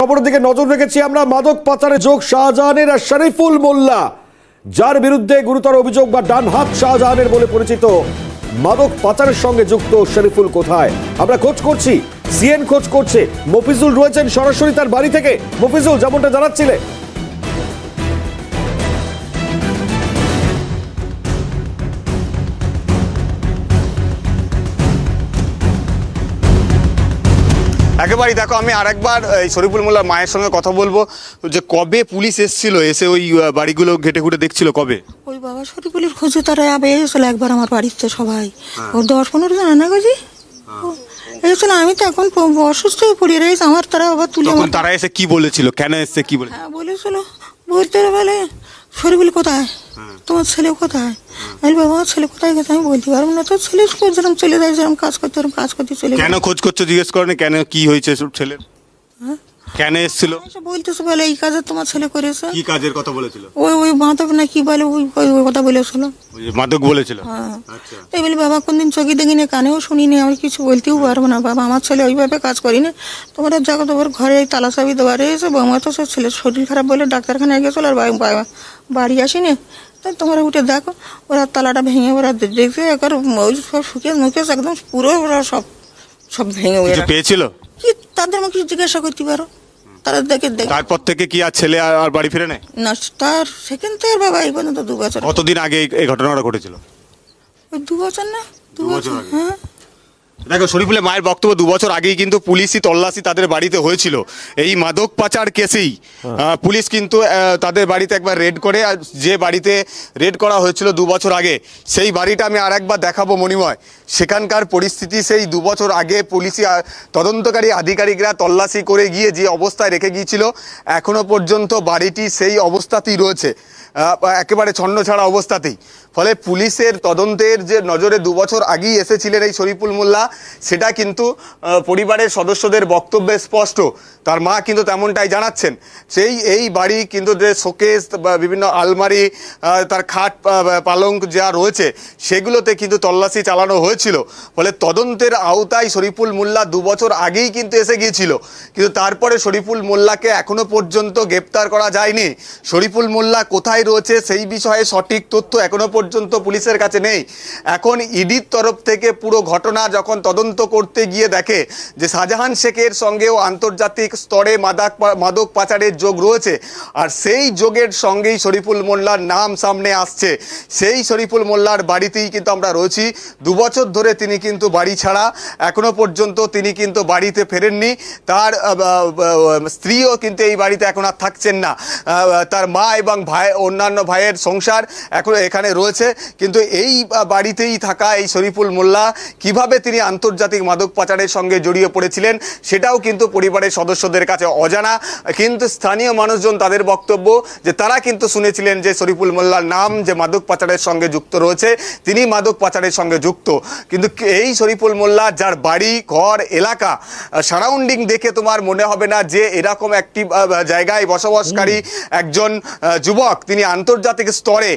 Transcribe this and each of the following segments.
খবরের দিকে নজর রেখেছি আমরা। মাদক পাচারে যোগ শাহজাহানের আর শরীফুল মোল্লা, যার বিরুদ্ধে গুরুতর অভিযোগ বা ডান হাত শাহজাহানের বলে পরিচিত। মাদক পাচারের সঙ্গে যুক্ত শরীফুল কোথায়? আমরা খোঁজ করছি, সিএন খোঁজ করছে। মফিজুল রয়েছেন সরাসরি তার বাড়ি থেকে। মফিজুল, যেমনটা জানাচ্ছিলে একেবারেই দেখো আমি আরেকবার এই শরীফুল মোল্লার মায়ের সঙ্গে কথা বলব যে কবে পুলিশ এসেছিল এসে ওই বাড়িগুলো ঘেটে ঘুটে দেখছিল কবে? ওই বাবা শরীফুলের খোঁজে তারা আবে এসেছিল একবার আমার বাড়িতে সবাই। ও দশ পনেরো জন না গেছি এসেছিল আমি তো এখন অসুস্থ হয়ে পড়ে রয়েছি আমার তারা আবার তুলে তখন তারা এসে কি বলেছিল? কেন এসছে কি বলে হ্যাঁ বলেছিল বলতে বলে শরীফুল কোথায়? তোমার ছেলে কোথায়? আমি বাবা আমার ছেলে কোথায় গেছে? আমি বলতে পারব না। তো ছেলে স্কুল যেরকম চলে যায় যেরকম কাজ করতে ওরকম কাজ করতে চলে কেন খোঁজ করছ জিজ্ঞেস করেন? কেন কি হয়েছে ছেলে ছেলের কেন এসেছিল? এসে বলতেছে বলে এই কাজে তোমার ছেলে করেছে। কি কাজের কথা বলেছিল? ওই ওই মাধব না কি বলে ওই ওই ওই কথা বলেছিল। ওই যে মাদক বলেছিল? হ্যাঁ। আচ্ছা। তাই বলি বাবা কোনদিন চোখে দেখিনি কানেও শুনিনি আমি কিছু বলতেও পারব না। বাবা আমার ছেলে ওইভাবে কাজ করিনি। তোমরা যাকো তোমার ঘরে এই তালা চাবি দেওয়া রয়েছে বৌমা তো সে ছেলের শরীর খারাপ বলে ডাক্তারখানায় গেছিল আর বা- বা- বাড়ি আসিনি। তাই তোমরা উঠে দেখো ওরা তালাটা ভেঙে ওরা দে- একবার ওই সব শুকিয়ে মুখে একদম পুরো ওরা সব সব ভেঙে কিছু ওরা। পেয়েছিল? কি তাদের মুখে জিজ্ঞাসা করতে পারো? তারা দেখে দেখে তারপর থেকে কি আর ছেলে আর আর বাড়ি ফিরে নেয় না তার সেখান থেকে বাবা এই পর্যন্ত দু বছর। কতদিন আগে এই- এই ঘটনাটা ঘটেছিল? ওই দু বছর না? দু বছর আগে। হ্যাঁ। দেখো শরীফুলের মায়ের বক্তব্য দু বছর আগেই কিন্তু পুলিশি তল্লাশি তাদের বাড়িতে হয়েছিল। এই মাদক পাচার কেসেই আহ, পুলিশ কিন্তু আহ, তাদের বাড়িতে একবার রেড করে আর যে বাড়িতে রেড করা হয়েছিল দু বছর আগে সেই বাড়িটা আমি আর একবার দেখাবো মণিময়। সেখানকার পরিস্থিতি সেই দু বছর আগে পুলিশি তদন্তকারী আধিকারিকরা তল্লাশি করে গিয়ে যে অবস্থায় রেখে গিয়েছিল, এখনও পর্যন্ত বাড়িটি সেই অবস্থাতেই রয়েছে। একেবারে ছন্ন ছাড়া অবস্থাতেই। ফলে পুলিশের তদন্তের যে নজরে দু বছর আগেই এসেছিলেন এই শরীফুল মোল্লা, সেটা কিন্তু পরিবারের সদস্যদের বক্তব্যে স্পষ্ট। তার মা কিন্তু তেমনটাই জানাচ্ছেন। সেই, এই বাড়ি কিন্তু যে শোকেস বিভিন্ন আলমারি তার খাট পালং যা রয়েছে, সেগুলোতে কিন্তু তল্লাশি চালানো হয়েছিল ফলে তদন্তের আওতায় শরীফুল মোল্লা দু বছর আগেই কিন্তু এসে গিয়েছিল। কিন্তু তারপরে শরীফুল মোল্লাকে এখনও পর্যন্ত গ্রেপ্তার করা যায়নি। শরীফুল মোল্লা কোথায় রয়েছে সেই বিষয়ে সঠিক তথ্য এখনও পর্যন্ত পুলিশের কাছে নেই। এখন ইডির তরফ থেকে পুরো ঘটনা যখন তদন্ত করতে গিয়ে দেখে যে শাহজাহান শেখের সঙ্গেও আন্তর্জাতিক স্তরে মাদক মাদক পাচারের যোগ রয়েছে, আর সেই যোগের সঙ্গেই শরীফুল মোল্লার নাম সামনে আসছে। সেই শরীফুল মোল্লার বাড়িতেই কিন্তু আমরা রয়েছি। দু বছর ধরে তিনি কিন্তু বাড়ি ছাড়া, এখনও পর্যন্ত তিনি কিন্তু বাড়িতে ফেরেননি। তার স্ত্রীও কিন্তু এই বাড়িতে এখন আর থাকছেন না। তার মা এবং ভাই, অন্যান্য ভাইয়ের সংসার এখন এখানে রয়েছে। কিন্তু এই বাড়িতেই থাকা এই শরীফুল মোল্লা, কীভাবে তিনি আন্তর্জাতিক মাদক পাচারের সঙ্গে জড়িয়ে পড়েছিলেন, সেটাও কিন্তু পরিবারের সদস্যদের কাছে অজানা। কিন্তু স্থানীয় মানুষজন তাদের বক্তব্য যে তারা কিন্তু শুনেছিলেন যে শরীফুল মোল্লার নাম যে মাদক পাচারের সঙ্গে যুক্ত রয়েছে, তিনি মাদক পাচারের সঙ্গে যুক্ত। কিন্তু এই শরীফুল মোল্লা যার বাড়ি ঘর এলাকা সারাউন্ডিং দেখে তোমার মনে হবে না যে এরকম একটি জায়গায় বসবাসকারী একজন যুবক। তিনি আন্তর্জাতিক স্তরে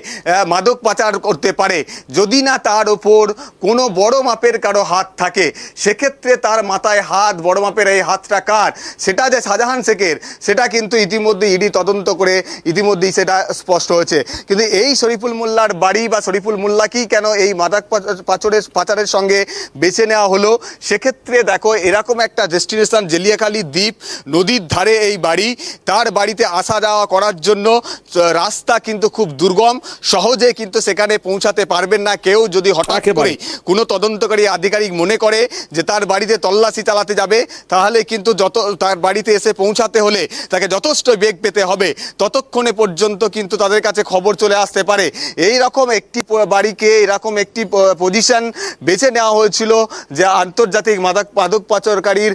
মাদক পাচার করতে পারে। যদি না তার ওপর কোনো বড় মাপের কারও হাত থাকে সেক্ষেত্রে তার মাথায় হাত বড় মাপের এই হাতটা কার? সেটা যে শাহজাহান শেখের সেটা কিন্তু ইতিমধ্যে ইডি তদন্ত করে ইতিমধ্যেই সেটা স্পষ্ট হয়েছে। কিন্তু এই শরীফুল মোল্লার বাড়ি বা শরীফুল মোল্লাকেই কেন এই মাদক পাচরের পাচার- পাচারের সঙ্গে বেছে নেওয়া হলো। সেক্ষেত্রে দেখো এরকম একটা ডেস্টিনেশন জেলিয়াখালী দ্বীপ নদীর ধারে এই বাড়ি তার বাড়িতে আসা যাওয়া করার জন্য রাস্তা কিন্তু খুব দুর্গম সহজে কিন্তু সেখানে পৌঁছাতে পারবেন না কেউ যদি হঠাৎ। করে কোনো তদন্তকারী আধিকারিক মনে করে যে তার বাড়িতে তল্লাশি চালাতে যাবে তাহলে কিন্তু যত তার বাড়িতে এসে পৌঁছাতে হলে তাকে যথেষ্ট বেগ পেতে হবে। ততক্ষণে পর্যন্ত কিন্তু তাদের কাছে খবর চলে আসতে পারে। এই রকম একটি বাড়িকে এরকম একটি পজিশন বেছে নেওয়া হয়েছিল যে আন্তর্জাতিক মাদক মাদক পাচারকারীর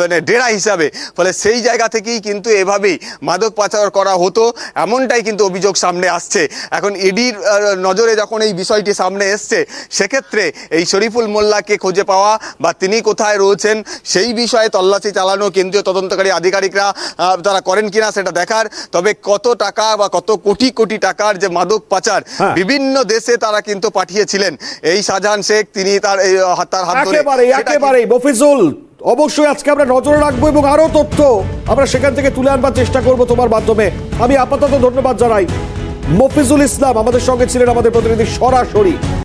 মানে ডেরা হিসাবে। ফলে সেই জায়গা থেকেই কিন্তু এভাবেই মাদক পাচার করা হতো এমনটাই কিন্তু অভিযোগ সামনে আসছে। এখন ইডির নজরে যখন এই বিষয়টি সামনে এসছে সেক্ষেত্রে এই শরীফুল মোল্লাকে খুঁজে পাওয়া বা তিনি কোথায় রয়েছেন সেই বিষয়ে তল্লাশি চালানো কেন্দ্রীয় তদন্তকারী আধিকারিকরা তারা করেন কিনা সেটা দেখার। তবে কত টাকা বা কত কোটি কোটি টাকার যে মাদক পাচার হ্যাঁ। বিভিন্ন দেশে তারা কিন্তু পাঠিয়েছিলেন। এই শাহজাহান শেখ তিনি তার এই, তার হাত ধরে একেবারে বফিজুল একেবারে মফিজুল অবশ্যই আজকে আমরা নজরে রাখব এবং আরও তথ্য আমরা সেখান থেকে তুলে আনবার চেষ্টা করব তোমার মাধ্যমে। আমি আপাতত ধন্যবাদ জানাই। মফিজুল ইসলাম আমাদের সঙ্গে ছিলেন আমাদের প্রতিনিধি সরাসরি।